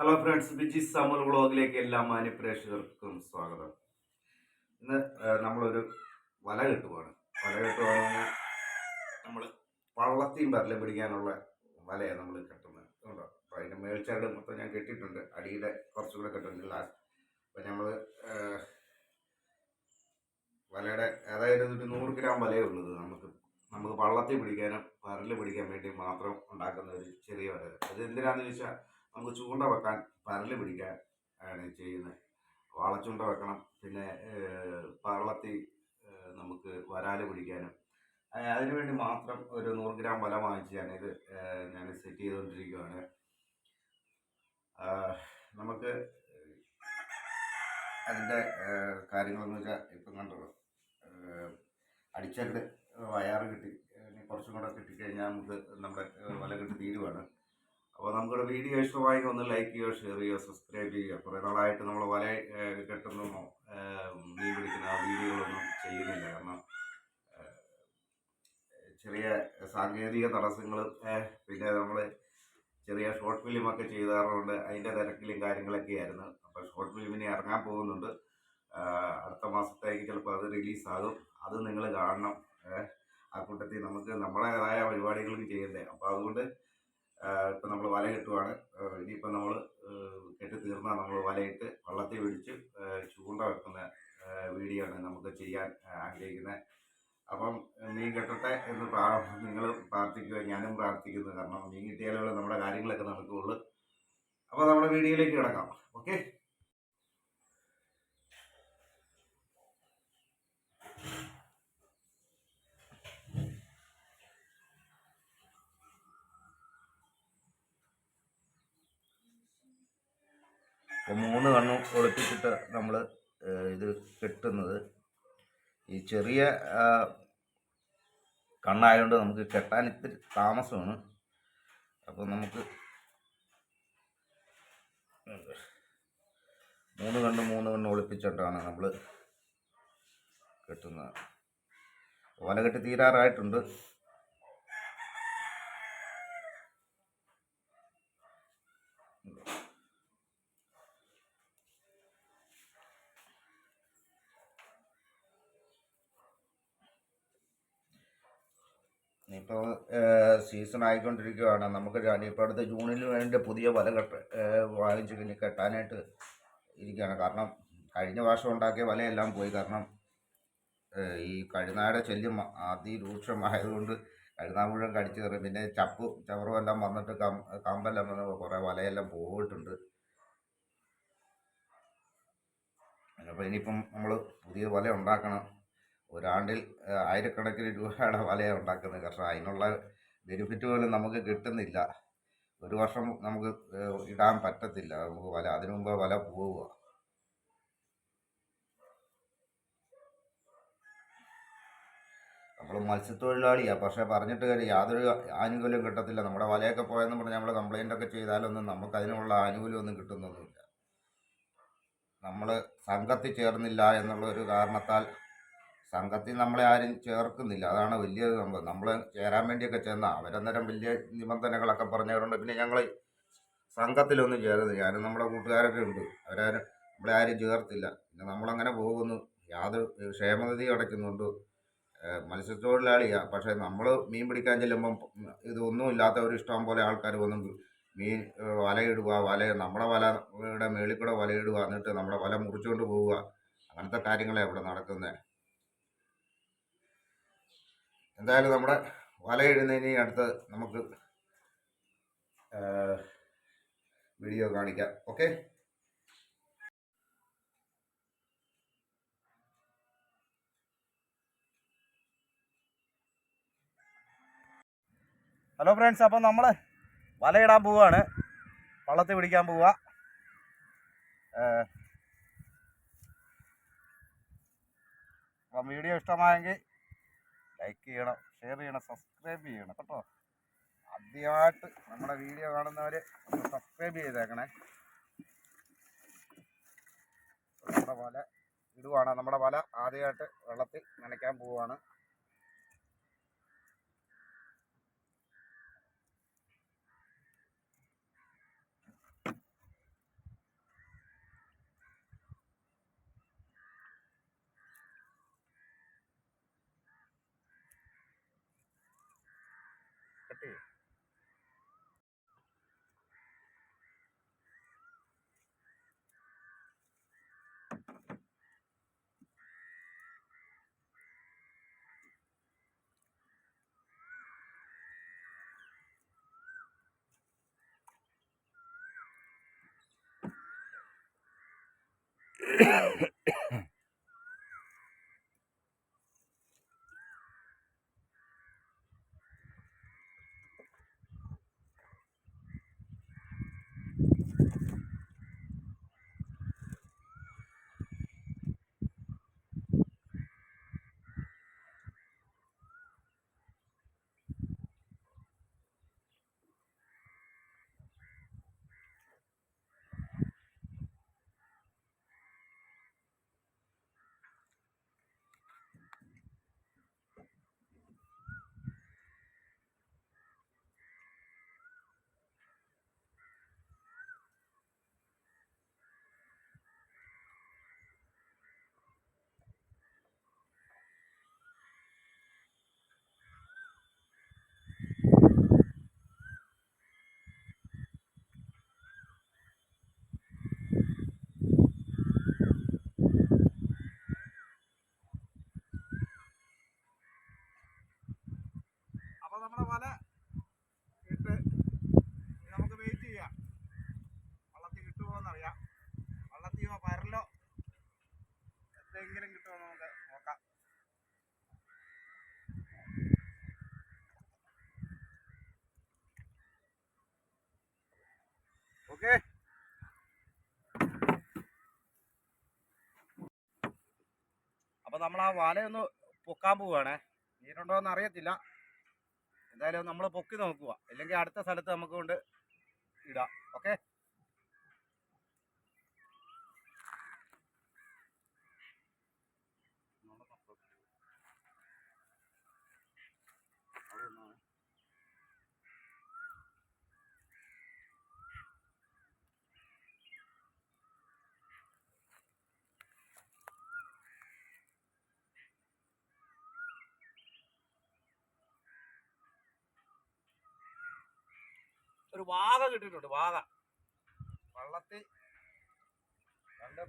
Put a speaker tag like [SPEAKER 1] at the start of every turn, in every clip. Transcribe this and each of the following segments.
[SPEAKER 1] Hello friends Biji Samal വ്ളോഗിലേക്ക് എല്ലാ മാന്യ പ്രേക്ഷകർക്കും സ്വാഗതം. ഇന്ന് നമ്മളൊരു വല കെട്ടുവാണ്. വല കെട്ടുവാണ് നമ്മൾ പള്ളത്തിയും പരലും പിടിക്കാനുള്ള വലയാണ് നമ്മൾ കെട്ടുന്നത്. കണ്ടോ? അപ്പോൾ അതിന്റെ മേൽച്ചാട് മൊത്തം ഞാൻ കെട്ടിയിട്ടുണ്ട്. അടിയുടെ കുറച്ചുകൂടെ കെട്ടുന്നുണ്ട് ലാസ്റ്റ് അപ്പം നമ്മൾ വലയുടെ അതായത് ഒരു നൂറ് ഗ്രാം വലയേ ഉള്ളത് നമുക്ക് നമുക്ക് വള്ളത്തിൽ പിടിക്കാനും പരൽ പിടിക്കാൻ വേണ്ടി മാത്രം ഉണ്ടാക്കുന്ന ഒരു ചെറിയ വല. അത് എന്തിനാണെന്ന് ചോദിച്ചാൽ നമുക്ക് ചൂണ്ട വെക്കാൻ പരൽ പിടിക്കാൻ ആണ് ചെയ്യുന്നത്. വാളച്ചൂണ്ട വെക്കണം പിന്നെ പരളത്തി നമുക്ക് വരാൽ പിടിക്കാനും. അതിനുവേണ്ടി മാത്രം ഒരു നൂറ് ഗ്രാം വല വാങ്ങിച്ച് ഞാനിത് ഞാൻ സെറ്റ് ചെയ്തുകൊണ്ടിരിക്കുകയാണ് നമുക്ക് അതിന്റെ കാര്യങ്ങളെന്ന് വെച്ചാൽ ഇപ്പം കണ്ടത് അടിച്ചല്ല് വയറ് കിട്ടി കുറച്ചും കൂടെ കിട്ടിക്കഴിഞ്ഞാൽ നമുക്ക് നമ്മുടെ വല കിട്ടി തീരുവാണ്. അപ്പോൾ നമ്മുടെ വീഡിയോ ഇഷ്ടമായി ഒന്ന് ലൈക്ക് ചെയ്യുക ഷെയർ ചെയ്യുക സബ്സ്ക്രൈബ് ചെയ്യുക. കുറേ നാളായിട്ട് നമ്മൾ വല കെട്ടുന്നോ മീൻ പിടിക്കുന്ന വീഡിയോകളൊന്നും ചെയ്യുന്നില്ല. കാരണം ചെറിയ സാങ്കേതിക തടസ്സങ്ങൾ പിന്നെ നമ്മൾ ചെറിയ ഷോർട്ട് ഫിലിമൊക്കെ ചെയ്താറുണ്ട്. അതിന്റെ തിരക്കിലും കാര്യങ്ങളൊക്കെ ആയിരുന്നു അപ്പോൾ ഷോർട്ട് ഫിലിമിനെ ഇറങ്ങാൻ പോകുന്നുണ്ട്. അടുത്ത മാസത്തേക്ക് ചിലപ്പോൾ അത് റിലീസാകും. അത് നിങ്ങൾ കാണണം. ആ കൂട്ടത്തിൽ നമുക്ക് നമ്മുടേതായ പരിപാടികളും ചെയ്യണ്ടേ. അപ്പോൾ അതുകൊണ്ട് ഇപ്പം നമ്മൾ വല കെട്ടുവാണ് ഇനിയിപ്പോൾ നമ്മൾ കെട്ടി തീർന്നാൽ നമ്മൾ വലയിട്ട് വള്ളത്തിൽ പിടിച്ച് ചൂണ്ട വെക്കുന്ന വീഡിയോ ആണ് നമുക്ക് ചെയ്യാൻ ആഗ്രഹിക്കുന്നത് അപ്പം മീൻ കെട്ടട്ടെ എന്ന് നിങ്ങൾ പ്രാർത്ഥിക്കുക ഞാനും പ്രാർത്ഥിക്കുന്നു. കാരണം മീൻ കിട്ടിയാലേ നമ്മുടെ കാര്യങ്ങളൊക്കെ നടക്കുകയുള്ളൂ അപ്പോൾ നമ്മുടെ വീഡിയോയിലേക്ക് കിടക്കാം ഓക്കെ അപ്പോൾ മൂന്ന് കണ്ണും ഒളിപ്പിച്ചിട്ട് നമ്മൾ ഇത് കെട്ടുന്നത്. ഈ ചെറിയ കണ്ണായതുകൊണ്ട് നമുക്ക് കെട്ടാൻ ഇത്തിരി താമസമാണ്. അപ്പോൾ നമുക്ക് മൂന്ന് കണ്ണ് മൂന്ന് കണ്ണ് ഒളിപ്പിച്ചിട്ടാണ് നമ്മൾ കെട്ടുന്നത്. വല കെട്ടി തീരാറായിട്ടുണ്ട്. ഇപ്പോൾ സീസൺ ആയിക്കൊണ്ടിരിക്കുകയാണ്. നമുക്ക് ഇപ്പോൾ അടുത്ത ജൂണിൽ വേണ്ട പുതിയ വല കെട്ട് വാങ്ങിച്ച് ഇനി കെട്ടാനായിട്ട് ഇരിക്കുകയാണ്. കാരണം കഴിഞ്ഞ വർഷം ഉണ്ടാക്കിയ വലയെല്ലാം പോയി. കാരണം ഈ കഴുനായുടെ ശല്യം അതിരൂക്ഷമായതുകൊണ്ട് കഴുനാ മുഴുവൻ കടിച്ചു കയറി. പിന്നെ ചപ്പ് ചവറും എല്ലാം വന്നിട്ട് കമ്പെല്ലാം വന്ന് കുറേ വലയെല്ലാം പോയിട്ടുണ്ട്. അപ്പോൾ ഇനിയിപ്പം നമ്മൾ പുതിയ വല ഉണ്ടാക്കണം. ഒരാണ്ടിൽ ആയിരക്കണക്കിന് രൂപയുടെ വലയാണ് ഉണ്ടാക്കുന്നത്. കാരണം അതിനുള്ള ബെനിഫിറ്റ് പോലും നമുക്ക് കിട്ടുന്നില്ല. ഒരു വർഷം നമുക്ക് ഇടാൻ പറ്റത്തില്ല. നമുക്ക് വല അതിനു മുമ്പ് വല പോവുക. നമ്മൾ മത്സ്യത്തൊഴിലാളിയാണ് പക്ഷേ പറഞ്ഞിട്ട് കാര്യം യാതൊരു ആനുകൂല്യം കിട്ടത്തില്ല. നമ്മുടെ വലയൊക്കെ പോയെന്ന് പറഞ്ഞ് നമ്മൾ കംപ്ലൈന്റ് ഒക്കെ ചെയ്താലൊന്നും നമുക്ക് അതിനുള്ള ആനുകൂല്യമൊന്നും കിട്ടുന്നൊന്നുമില്ല. നമ്മൾ സംഘത്തിൽ ചേർന്നില്ല എന്നുള്ള ഒരു കാരണത്താൽ സംഘത്തിൽ നമ്മളെ ആരും ചേർക്കുന്നില്ല. അതാണ് വലിയ സംഭവം. നമ്മൾ ചേരാൻ വേണ്ടിയൊക്കെ ചെന്ന അവരന്നേരം വലിയ നിബന്ധനകളൊക്കെ പറഞ്ഞവരുണ്ട്. പിന്നെ ഞങ്ങൾ സംഘത്തിലൊന്നും ചേർന്നില്ല ഞാനും നമ്മുടെ കൂട്ടുകാരൊക്കെ ഉണ്ട്. അവരാരും നമ്മളെ ആരും ചേർത്തില്ല. പിന്നെ നമ്മളങ്ങനെ പോകുന്നു. യാതൊരു ക്ഷേമനിധി അടയ്ക്കുന്നുണ്ട്. മത്സ്യത്തൊഴിലാളിയാ. മത്സ്യത്തൊഴിലാളിയാണ് പക്ഷേ നമ്മൾ മീൻ പിടിക്കാൻ ചെല്ലുമ്പം ഇതൊന്നും ഇല്ലാത്തവർ ഇഷ്ടം പോലെ ആൾക്കാർ വന്നു മീൻ വലയിടുക വല നമ്മുടെ വലയുടെ മേളിൽ കൂടെ വലയിടുക എന്നിട്ട് നമ്മുടെ വല മുറിച്ചുകൊണ്ട് പോവുക. അങ്ങനത്തെ കാര്യങ്ങളാണ് ഇവിടെ നടക്കുന്നത് എന്തായാലും നമ്മുടെ വലയിടുന്നതിന് അടുത്ത് നമുക്ക് വീഡിയോ കാണിക്കാം. ഓക്കെ ഹലോ ഫ്രണ്ട്സ് അപ്പം നമ്മൾ വലയിടാൻ പോവുകയാണ് വള്ളത്തിൽ പിടിക്കാൻ പോവുക അപ്പം വീഡിയോ ഇഷ്ടമായെങ്കിൽ ലൈക്ക് ചെയ്യണം ഷെയർ ചെയ്യണം സബ്സ്ക്രൈബ് ചെയ്യണം കേട്ടോ. ആദ്യമായിട്ട് നമ്മുടെ വീഡിയോ കാണുന്നവർ സബ്സ്ക്രൈബ് ചെയ്തേക്കണേ. നമ്മുടെ വല ഇടുവാണ്. നമ്മുടെ വല ആദ്യമായിട്ട് വെള്ളത്തിൽ നനയ്ക്കാൻ പോവുകയാണ് Yeah.
[SPEAKER 2] അപ്പൊ നമ്മുടെ വല ഇട്ട് നമുക്ക് വെയിറ്റ് ചെയ്യാം. വള്ളത്തിൽ കിട്ടുമോ എന്നറിയാം വള്ളത്തിയോ പരലോ എന്തെങ്കിലും കിട്ടുമോ നമുക്ക് നോക്കാം. ഓക്കെ അപ്പോൾ നമ്മൾ ആ വലയൊന്ന് പൊക്കാൻ പോവുകയാണേ നീരുണ്ടോ എന്ന് അറിയത്തില്ല എന്തായാലും നമ്മൾ പൊക്കി നോക്കുക അല്ലെങ്കിൽ അടുത്ത സ്ഥലത്ത് നമുക്ക് കൊണ്ട് ഇടാം. ഓക്കെ? ഒരു വാഗ കിട്ടിയിട്ടുണ്ട് വാഗ വള്ളത്തിൽ രണ്ട്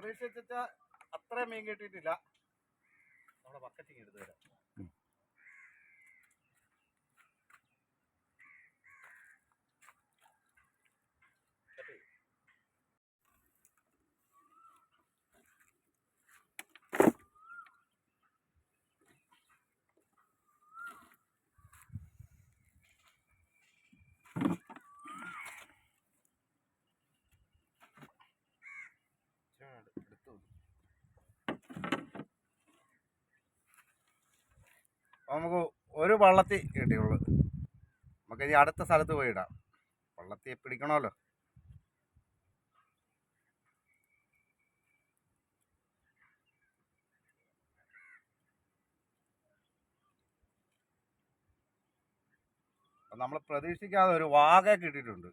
[SPEAKER 2] പ്രതീക്ഷിച്ച അത്രയും മീൻ കിട്ടിയിട്ടില്ല. നമ്മുടെ ബക്കറ്റിങ് എടുത്തു തരാം എടുത്തു അപ്പൊ നമുക്ക് ഒരു വള്ളത്തി കിട്ടിയുള്ളൂ. നമുക്ക് ഇനി അടുത്ത സ്ഥലത്ത് പോയി ഇടാം. വള്ളത്തി പിടിക്കണമല്ലോ. നമ്മൾ പ്രതീക്ഷിക്കാതെ ഒരു വാഗ കിട്ടിയിട്ടുണ്ട്.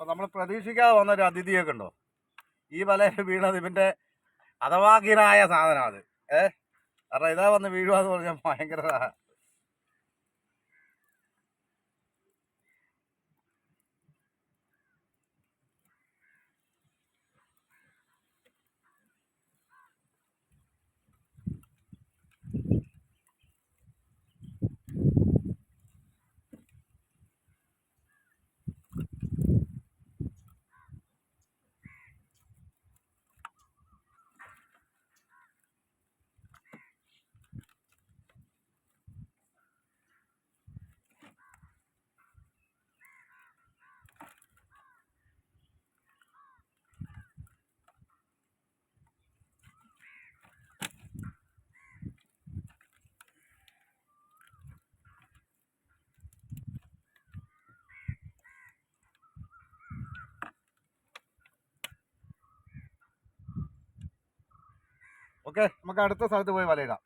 [SPEAKER 2] അപ്പൊ നമ്മൾ പ്രതീക്ഷിക്കാതെ വന്നൊരു അതിഥിയൊക്കെ ഉണ്ടോ? ഈ വലയിൽ വീണത് ഇവന്റെ അഥവാകീനായ സാധനം അത്. ഏഹ് കാരണം ഇതാ വന്ന് വീഴുക എന്ന് പറഞ്ഞാൽ ഭയങ്കര ഓക്കെ നമുക്ക് അടുത്ത സ്ഥലത്ത് പോയി വലയിടാം.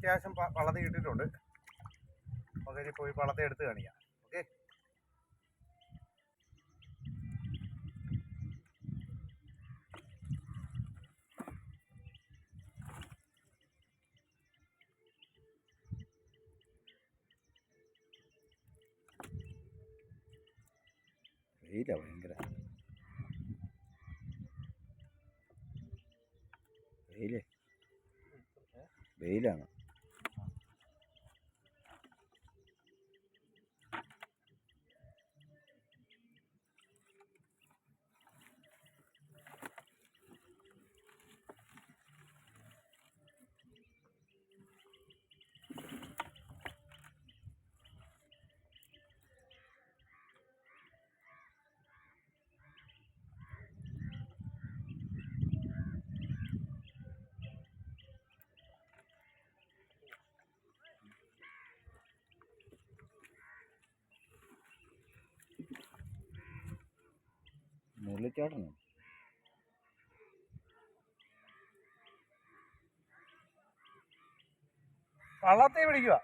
[SPEAKER 2] അത്യാവശ്യം പ- പള്ളത്തി കിട്ടിയിട്ടുണ്ട് നമുക്ക് ഇനി പോയി വളത്തെ എടുത്ത് കാണിക്കാം. ഓക്കെ? വെയില ഭയങ്കര. വെയിലേ? വെയിലാണ്. മുള്ളിച്ചാട്ടണം കള്ളത്തെ പിടിക്കുക